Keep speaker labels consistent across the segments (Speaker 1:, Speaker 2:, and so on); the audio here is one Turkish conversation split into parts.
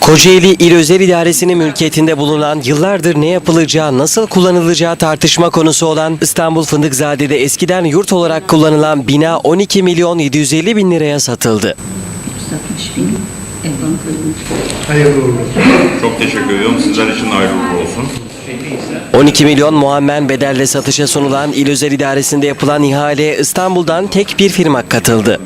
Speaker 1: Kocaeli İl Özel İdaresi'nin mülkiyetinde bulunan yıllardır ne yapılacağı, nasıl kullanılacağı tartışma konusu olan İstanbul Fındıkzade'de eskiden yurt olarak kullanılan bina 12 milyon 750 bin liraya satıldı.
Speaker 2: 360 bin
Speaker 3: Hayırlı uğurlu olsun.
Speaker 4: Çok teşekkür ediyorum. Sizler için hayırlı uğurlu olsun.
Speaker 1: 12 milyon muammen bedelle satışa sunulan İl Özel İdaresi'nde yapılan ihaleye İstanbul'dan tek bir firma katıldı.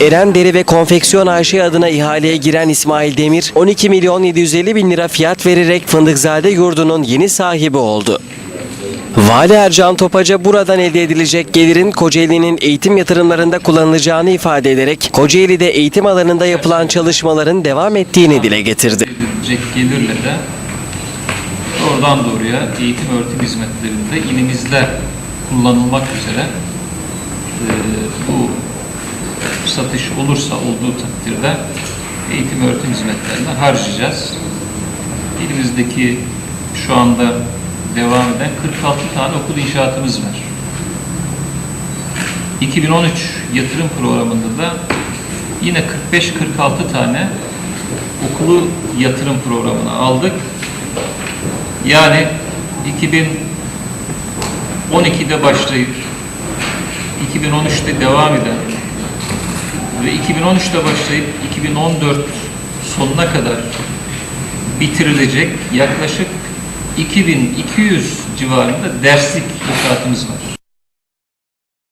Speaker 1: Eren Deri ve Konfeksiyon AŞ adına ihaleye giren İsmail Demir 12 milyon 750 bin lira fiyat vererek Fındıkzade yurdunun yeni sahibi oldu. Vali Ercan Topaca buradan elde edilecek gelirin Kocaeli'nin eğitim yatırımlarında kullanılacağını ifade ederek Kocaeli'de eğitim alanında yapılan çalışmaların devam ettiğini dile getirdi.
Speaker 5: edilecek gelirle de doğrudan doğruya eğitim öğretim hizmetlerinde ilimizde kullanılmak üzere e, bu satış olursa olduğu takdirde eğitim öğretim hizmetlerine harcayacağız. Elimizdeki şu anda devam eden 46 tane okul inşaatımız var. 2013 yatırım programında da yine 45-46 tane okulu yatırım programına aldık. Yani 2012'de başlayıp 2013'te devam eden ve 2013'te başlayıp 2014 sonuna kadar bitirilecek yaklaşık 2200 civarında derslik inşaatımız var.